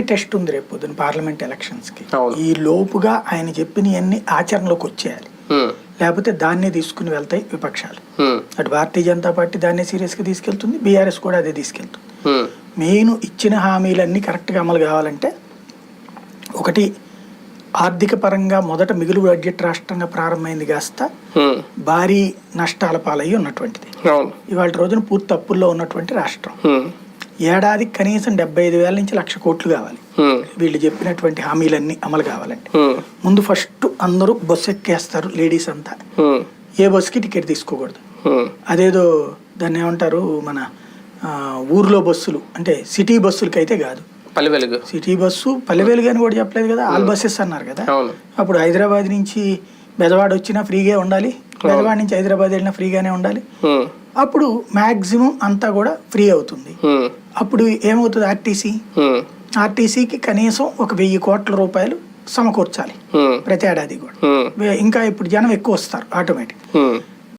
Test ఉంది రేపు పొద్దున పార్లమెంట్ ఎలక్షన్స్కి అవును. ఈ లోపుగా ఆయన చెప్పినవన్నీ ఆచరణలోకి వచ్చేయాలి. లేకపోతే దాన్నే తీసుకుని వెళ్తాయి విపక్షాలు. అటు భారతీయ జనతా పార్టీ దాన్నే సీరియస్గా తీసుకెళ్తుంది బీఆర్ఎస్ కూడా అదే తీసుకెళ్తుంది. మెయిన్ ఇచ్చిన హామీలన్నీ కరెక్ట్గా అమలు కావాలంటే ఒకటి ఆర్థిక పరంగా మొదట మిగులు బడ్జెట్ రాష్ట్రంగా ప్రారంభమైంది కాస్త భారీ నష్టాల పాలయ్యి ఉన్నటువంటిది. ఇవాళ రోజున పూర్తి అప్పుల్లో ఉన్నటువంటి రాష్ట్రం. ఉమ్, ఏడాదికి కనీసం డెబ్బై ఐదు వేల నుంచి లక్ష కోట్లు కావాలి. వీళ్ళు చెప్పినటువంటి హామీలన్నీ అమలు కావాలంటే ఉమ్, ముందు ఫస్ట్ అందరూ బస్సు ఎక్కేస్తారు లేడీస్ అంతా. ఏ బస్సుకి టికెట్ తీసుకోకూడదు. అదేదో దాన్ని ఏమంటారు మన ఊర్లో బస్సులు అంటే సిటీ బస్సులకి అయితే కాదు. పల్లె వెలుగు సిటీ బస్సు పల్లెవేలు అని కూడా చెప్పలేదు కదా? ఆల్ బస్సెస్ అన్నారు కదా? అప్పుడు హైదరాబాద్ నుంచి బెదవాడ వచ్చినా ఫ్రీగా ఉండాలి? బెదవాడ నుంచి హైదరాబాద్ వెళ్ళినా ఫ్రీగానే ఉండాలి. ఉమ్, అప్పుడు మ్యాక్సిమం అంతా కూడా ఫ్రీ అవుతుంది. ఉమ్, అప్పుడు ఏమవుతుంది ఆర్టీసీ? ఉమ్, ఆర్టీసీకి కనీసం ఒక వెయ్యి కోట్ల రూపాయలు సమకూర్చాలి. ప్రతి ఏడాది కూడా. ఇంకా ఇప్పుడు జనం ఎక్కువ వస్తారు ఆటోమేటిక్